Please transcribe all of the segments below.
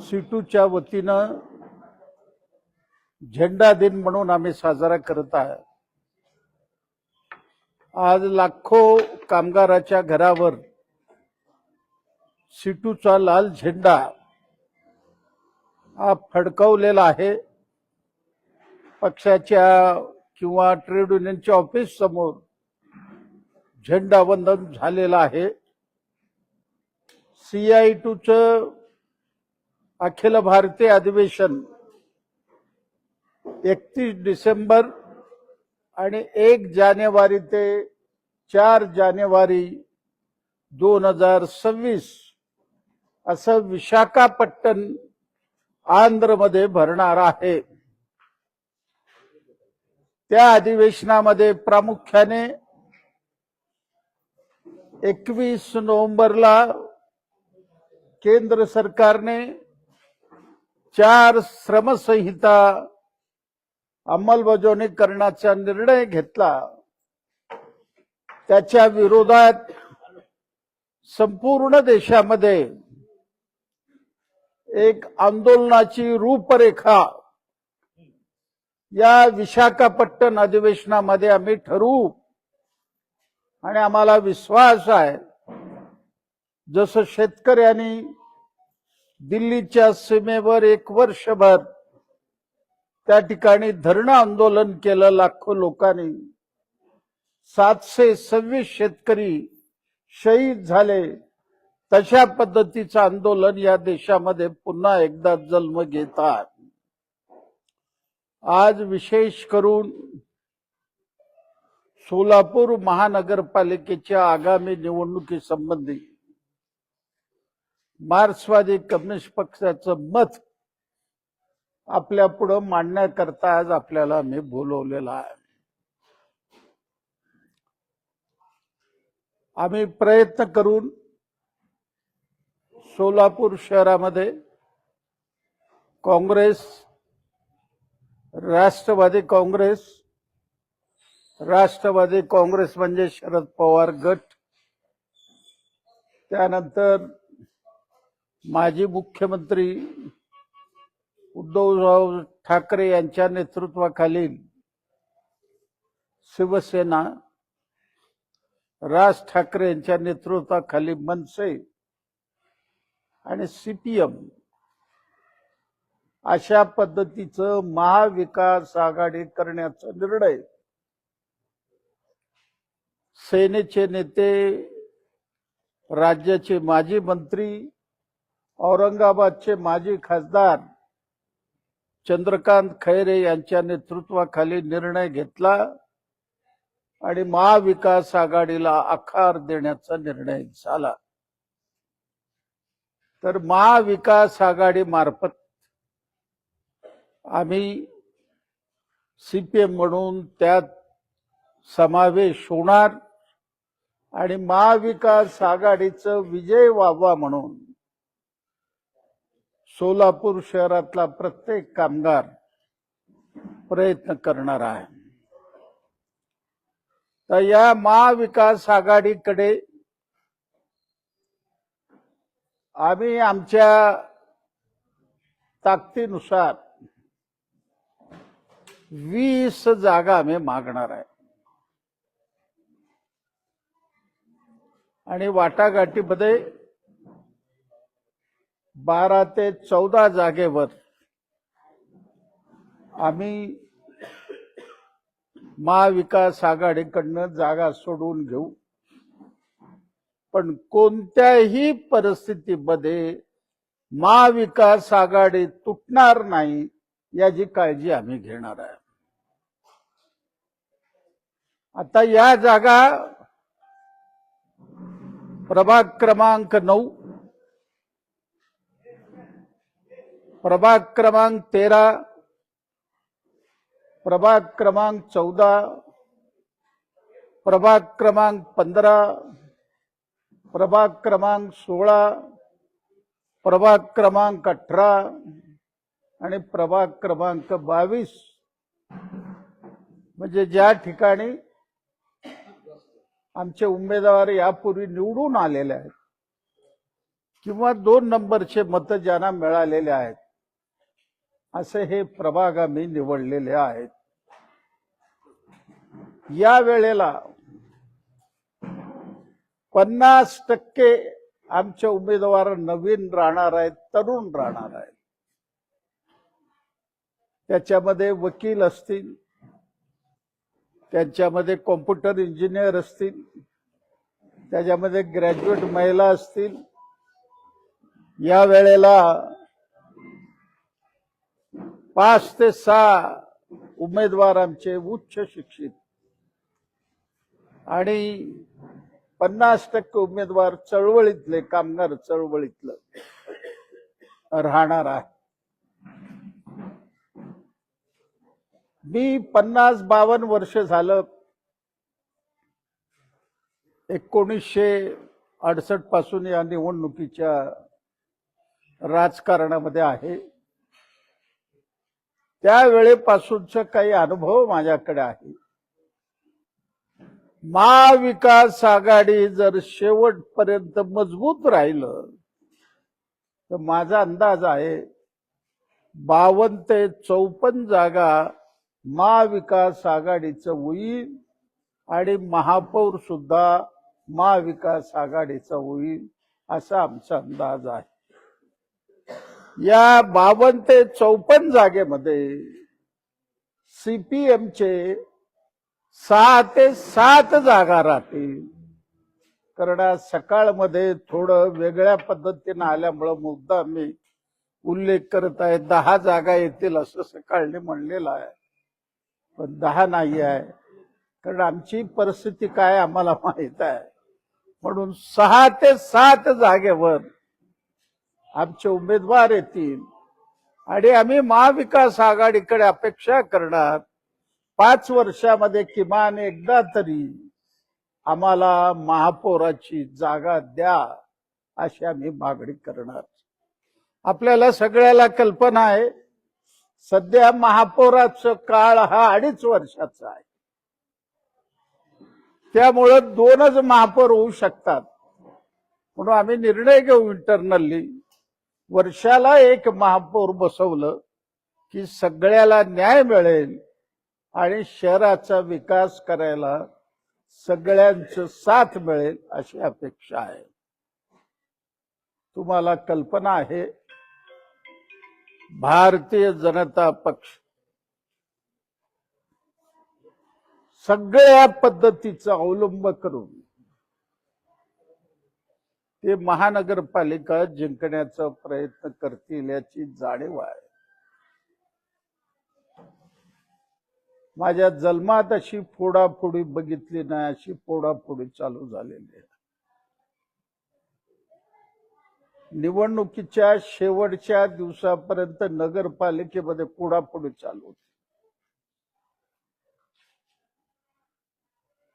सीटूच्या वतीनं झेंडा दिन म्हणून आम्ही साजरा करत आहे आज लाखो कामगाराच्या घरावर सिटूचा लाल झेंडा हा फडकवलेला आहे. पक्षाच्या किंवा ट्रेड युनियनच्या ऑफिस समोर झेंडा वंदन झालेलं आहे. सीआय टूचं अखिल भारतीय अधिवेशन एकतीस डिसेंबर आणि एक जानेवारी ते चार जानेवारी दोन हजार सव्वीस असं विशाखापट्टण आंध्रमध्ये भरणार आहे. त्या अधिवेशनामध्ये प्रामुख्याने एकवीस नोव्हेंबरला केंद्र सरकारने चार श्रमसंहिता अंमलबजावणी करण्याचा निर्णय घेतला. त्याच्या विरोधात संपूर्ण देशामध्ये एक आंदोलनाची रूपरेखा या विशाखापट्टण अधिवेशनामध्ये आम्ही ठरवू आणि आम्हाला विश्वास आहे. जसं शेतकऱ्यांनी दिल्लीच्या सीमेवर एक वर्षभर त्या ठिकाणी धरणं आंदोलन केलं लाखो लोकांनी. सातशे सव्वीस शेतकरी शहीद झाले. तशा पद्धतीचं आंदोलन या देशामध्ये पुन्हा एकदा जन्म घेतात. आज विशेष करून सोलापूर महानगरपालिकेच्या आगामी निवडणुकीसंबंधी मार्क्सवादी कम्युनिस्ट पक्षाचं मत आपल्या पुढं मांडण्याकरता आज आपल्याला मी बोलवलेला आहे. आम्ही प्रयत्न करून सोलापूर शहरामध्ये काँग्रेस राष्ट्रवादी काँग्रेस राष्ट्रवादी काँग्रेस म्हणजे शरद पवार गट त्यानंतर माजी मुख्यमंत्री उद्धवराव ठाकरे यांच्या नेतृत्वाखालील शिवसेना राज ठाकरे यांच्या नेतृत्वाखाली मनसे आणि सीपीएम अशा पद्धतीचं महाविकास आघाडी करण्याचा निर्णय सेनेचे नेते राज्याचे माजी मंत्री औरंगाबादचे माजी खासदार चंद्रकांत खैरे यांच्या नेतृत्वाखाली निर्णय घेतला आणि महाविकास आघाडीला आकार देण्याचा निर्णय झाला. तर महाविकास आघाडी मार्फत आम्ही सीपीएम म्हणून त्यात समावेश होणार आणि महाविकास आघाडीचं विजय व्हावा म्हणून सोलापूर शहरातला प्रत्येक कामगार प्रयत्न करणार आहे. तर या महाविकास आघाडीकडे आम्ही आमच्या ताकदीनुसार वीस जागा आम्ही मागणार आहे. आणि वाटाघाटीमध्ये बारा ते चौदा जागेवर आम्ही महाविकास आघाडीकडनं जागा सोडून घेऊ. पण कोणत्याही परिस्थितीमध्ये महाविकास आघाडी तुटणार नाही याची काळजी आम्ही घेणार आहे. आता या जागा प्रभाग क्रमांक नऊ प्रभाग क्रमांक तेरा प्रभाग क्रमांक चौदा प्रभाग क्रमांक पंधरा प्रभाग क्रमांक सोळा प्रभाग क्रमांक अठरा आणि प्रभाग क्रमांक बावीस. म्हणजे ज्या ठिकाणी आमचे उमेदवार यापूर्वी निवडून आलेले आहेत किंवा दोन नंबरचे मतं ज्यांना मिळालेले आहेत असे हे प्रभाग आम्ही निवडलेले आहेत. या वेळेला पन्नास टक्के आमचे उमेदवार नवीन राहणार आहेत तरुण राहणार आहेत. त्याच्यामध्ये वकील असतील त्यांच्यामध्ये कॉम्प्युटर इंजिनियर असतील त्याच्यामध्ये ग्रॅज्युएट महिला असतील. या वेळेला पाच ते सहा उमेदवार आमचे उच्च शिक्षित. आणि पन्नास टक्के उमेदवार चळवळीतले कामगार चळवळीतलं राहणार आहे मी पन्नास बावन्न वर्ष झालं एकोणीसशे अडसष्टपासून या निवडणुकीच्या राजकारणामध्ये आहे. त्यावेळेपासूनचा काही अनुभव माझ्याकडे आहे. महाविकास आघाडी जर शेवटपर्यंत मजबूत राहिलं तर माझा अंदाज आहे बावन्न ते चौपन्न जागा महाविकास आघाडीचं होईल आणि महापौर सुद्धा महाविकास आघाडीचा होईल असा आमचा अंदाज आहे. या बावन्न ते चौपन्न जागेमध्ये सीपीएमचे सहा ते सात जागा राहतील. कारण आज सकाळमध्ये थोडं वेगळ्या पद्धतीनं आल्यामुळं मुद्दा मी उल्लेख करत आहे दहा जागा येतील असं सकाळने म्हणलेलं आहे. पण दहा नाही आहे. कारण आमची परिस्थिती काय आम्हाला माहीत आहे. म्हणून सहा ते सात जागेवर आमचे उमेदवार येतील. आणि आम्ही महाविकास आघाडीकडे अपेक्षा करणार. पाच वर्षामध्ये किमान एकदा तरी आम्हाला महापौराची जागा द्या अशी आम्ही मागणी करणार. आपल्याला सगळ्याला कल्पना आहे. सध्या महापौराचं काळ हा अडीच वर्षाचा आहे. त्यामुळं दोनच महापौर होऊ शकतात. म्हणून आम्ही निर्णय घेऊ इंटरनली वर्षाला एक महापौर बसवलं की सगळ्याला न्याय मिळेल आणि शहराचा विकास करायला सगळ्यांचं साथ मिळेल अशी अपेक्षा आहे. तुम्हाला कल्पना आहे? भारतीय जनता पक्ष सगळ्या पद्धतीचा अवलंब करून ते महानगरपालिका जिंकण्याचा प्रयत्न करतील याची जाणीव आहे. माझ्या जन्मात अशी फोडाफोडी बघितली नाही अशी फोडाफोडी चालू झालेली आहे. निवडणुकीच्या शेवटच्या दिवसापर्यंत नगरपालिकेमध्ये फोडाफोडी चालू होती.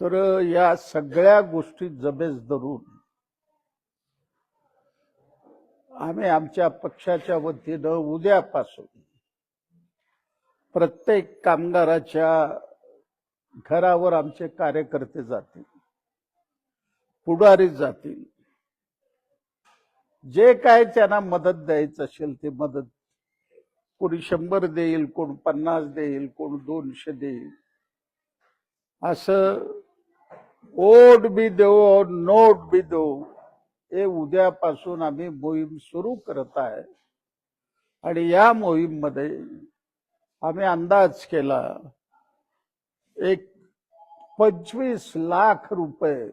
तर या सगळ्या गोष्टी जमेस धरून आम्ही आमच्या पक्षाच्या वतीनं उद्यापासून प्रत्येक कामगाराच्या घरावर आमचे कार्यकर्ते जातील पुढारी जातील. जे काय त्यांना मदत द्यायचं असेल ते मदत कोणी शंभर देईल कोण पन्नास देईल कोण दोनशे देईल. असं ओट बी देऊ नोट बी देऊ हे उद्यापासून आम्ही मोहीम सुरू करत आहे. आणि या मोहीममध्ये आम्ही अंदाज केला एक पंचवीस लाख रुपये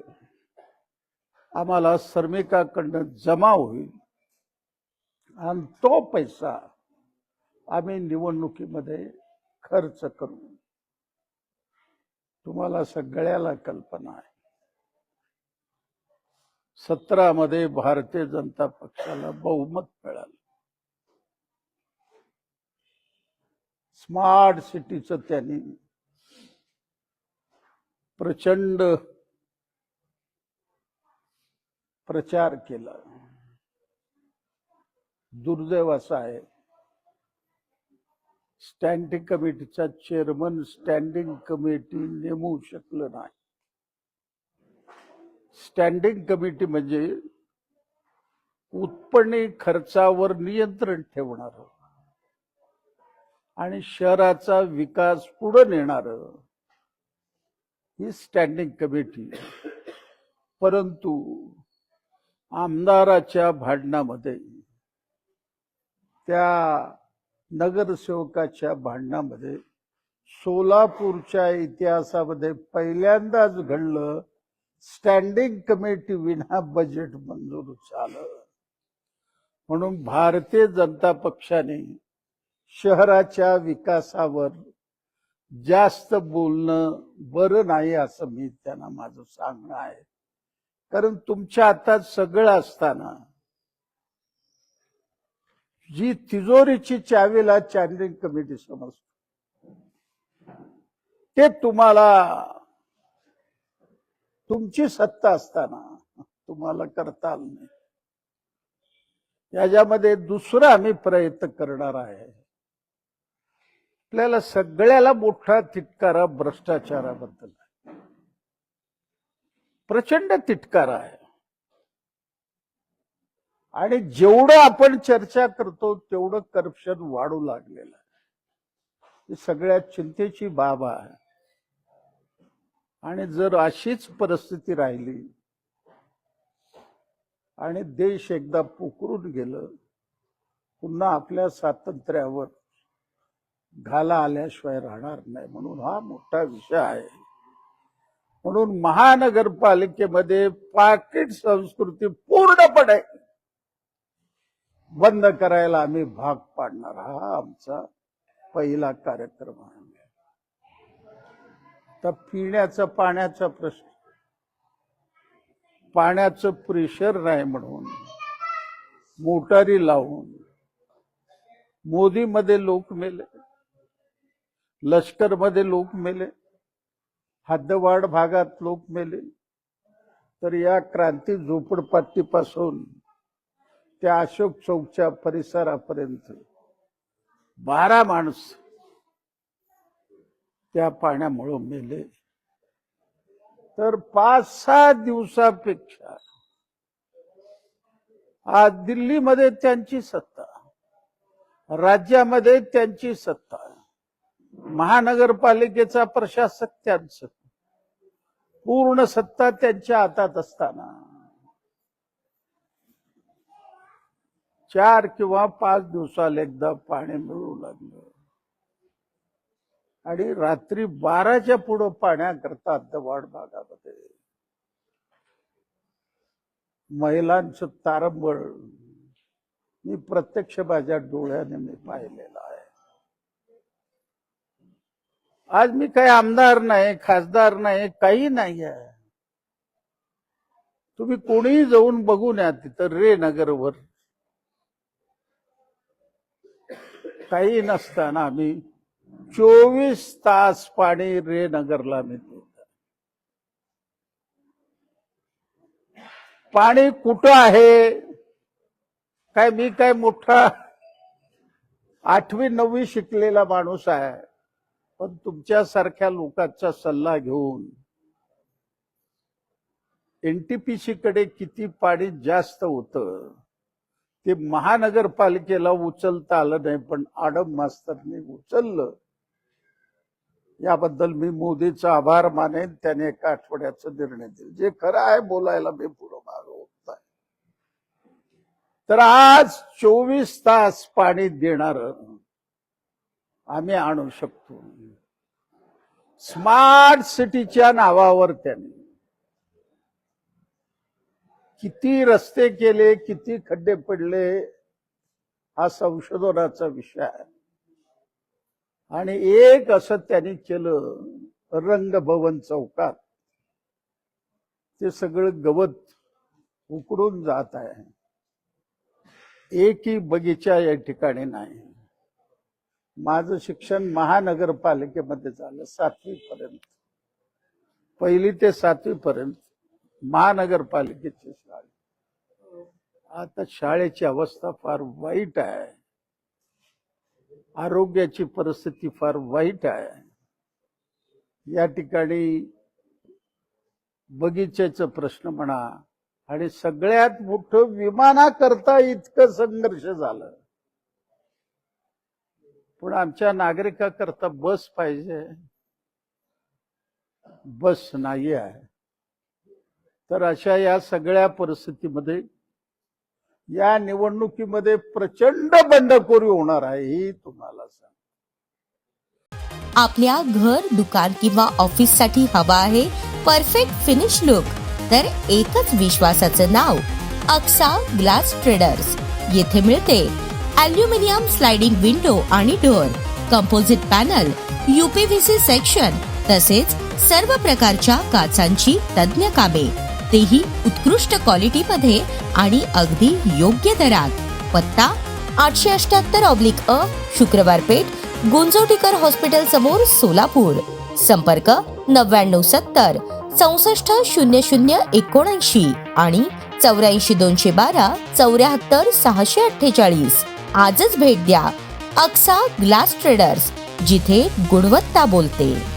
आम्हाला श्रमिकाकडनं जमा होईल. आणि तो पैसा आम्ही निवडणुकीमध्ये खर्च करू. तुम्हाला सगळ्याला कल्पना आहे. सतरामध्ये भारतीय जनता पक्षाला बहुमत मिळालं. स्मार्ट सिटीचं त्यांनी प्रचंड प्रचार केला. दुर्दैव असा आहे. स्टँडिंग कमिटीचा चेअरमन स्टँडिंग कमिटी नेमू शकलं नाही. स्टँडिंग कमिटी म्हणजे उत्पन्न खर्चावर नियंत्रण ठेवणार. आणि शहराचा विकास पुढे नेणार. ही स्टँडिंग कमिटी. परंतु आमदाराच्या भांडणामध्ये त्या नगरसेवकाच्या भांडणामध्ये सोलापूरच्या इतिहासामध्ये पहिल्यांदाच घडलं स्टँडिंग कमिटी विना बजेट मंजूर झालं. म्हणून भारतीय जनता पक्षाने शहराच्या विकासावर जास्त बोलणं बरं नाही असं मी त्यांना माझं सांगणं आहे. कारण तुमच्या हातात सगळं असताना जी तिजोरीची चावीला स्टँडिंग कमिटी समजतो. ते तुम्हाला तुमची सत्ता असताना तुम्हाला करता आलं नाही. याच्यामध्ये दुसरा आम्ही प्रयत्न करणार आहे. आपल्याला सगळ्याला मोठा तिटकारा भ्रष्टाचाराबद्दल प्रचंड तिटकारा आहे. आणि जेवढं आपण चर्चा करतो तेवढं करप्शन वाढू लागलेलं आहे. ही सगळ्यात चिंतेची बाब आहे. आणि जर अशीच परिस्थिती राहिली आणि देश एकदा पोखरून गेलं पुन्हा आपल्या स्वातंत्र्यावर घाला आल्याशिवाय राहणार नाही. म्हणून हा मोठा विषय आहे. म्हणून महानगरपालिकेमध्ये पाकिट संस्कृती पूर्णपणे बंद करायला आम्ही भाग पाडणार. हा आमचा पहिला कार्यक्रम आहे. तर पिण्याचा पाण्याचा प्रश्न. पाण्याचं प्रेशर नाही म्हणून मोटारी लावून मोदीमध्ये लोक मेले लष्करमध्ये लोक मेले हद्दवाड भागात लोक मेले. तर या क्रांती झोपडपट्टीपासून त्या अशोक चौकच्या परिसरापर्यंत बारा माणसं त्या पाण्यामुळं मेले. तर पाच सहा दिवसापेक्षा आज दिल्लीमध्ये त्यांची सत्ता राज्यामध्ये त्यांची सत्ता महानगरपालिकेचा प्रशासक त्यांचं पूर्ण सत्ता त्यांच्या हातात असताना चार किंवा पाच दिवसाला एकदा पाणी मिळू लागलं. आणि रात्री बाराच्या पुढं पाण्याकरता दवाड भागामध्ये. महिलांचं तारंबळ मी प्रत्यक्ष माझ्या डोळ्याने मी पाहिलेलं आहे. आज मी काही आमदार नाही खासदार नाही काही नाही आहे. तुम्ही कोणीही जाऊन बघून या तिथं रे नगरवर. काही नसताना आम्ही चोवीस तास पाणी रे नगरला मिळते पाणी कुठं आहे? काय मी काय मोठा आठवी नववी शिकलेला माणूस आहे. पण तुमच्यासारख्या लोकांचा सल्ला घेऊन एनटीपीसी कडे किती पाणी जास्त होतं ते महानगरपालिकेला उचलता आलं नाही पण आडम मास्तरने उचललं. याबद्दल मी मोदीचा आभार मानेन त्याने एका आठवड्याचा निर्णय दिला. जे खरं आहे बोलायला मी पुढं मागं होत आहे. तर आज चोवीस तास पाणी देणार आम्ही आणू शकतो. स्मार्ट सिटीच्या नावावर त्यांनी किती रस्ते केले किती खड्डे पडले हा संशोधनाचा विषय आहे. आणि एक असं त्यांनी केलं रंगभवन चौकात. ते सगळं गवत उकडून जात आहे. एकही बगीचा या ठिकाणी नाही. माझं शिक्षण महानगरपालिकेमध्ये झालं सातवी पर्यंत पहिली ते सातवी पर्यंत महानगरपालिकेची शाळा. आता शाळेची अवस्था फार वाईट आहे. आरोग्याची परिस्थिती फार वाईट आहे. या ठिकाणी बगीच्याचा प्रश्न म्हणा आणि सगळ्यात मोठं विमानाकरता इतकं संघर्ष झालं. पण आमच्या नागरिकाकरता बस पाहिजे. बस नाही आहे. तर अशा या सगळ्या परिस्थितीमध्ये या निवडणुकीमध्ये प्रचंड बंडखोरी होणार आहे ही तुम्हाला आपल्या घर दुकान किंवा ऑफिससाठी हवा आहे परफेक्ट फिनिश लुक तर एकच विश्वासाचं नाव अक्सा ग्लास ट्रेडर्स येथे मिळते अल्युमिनियम स्लाइडिंग विंडो आणि door composite panel UPVC section तसेच सर्व प्रकारच्या काचांची तज्ज्ञ कामे. तेही उत्कृष्ट क्वालिटी मध्ये आणि अगदी योग्य दरात. पत्ता आठशे अठ्याहत्तर ऑब्लिक अ शुक्रवार पेठ गुंजोटीकर हॉस्पिटल समोर सोलापूर. संपर्क नव्याण्णव सत्तर चौसष्ट शून्य शून्य एकोणऐंशी आणि चौऱ्याऐंशी दोनशे बारा चौऱ्याहत्तर सहाशे अठ्ठेचाळीस. आजच भेट द्या अक्सा ग्लास ट्रेडर्स जिथे गुणवत्ता बोलते.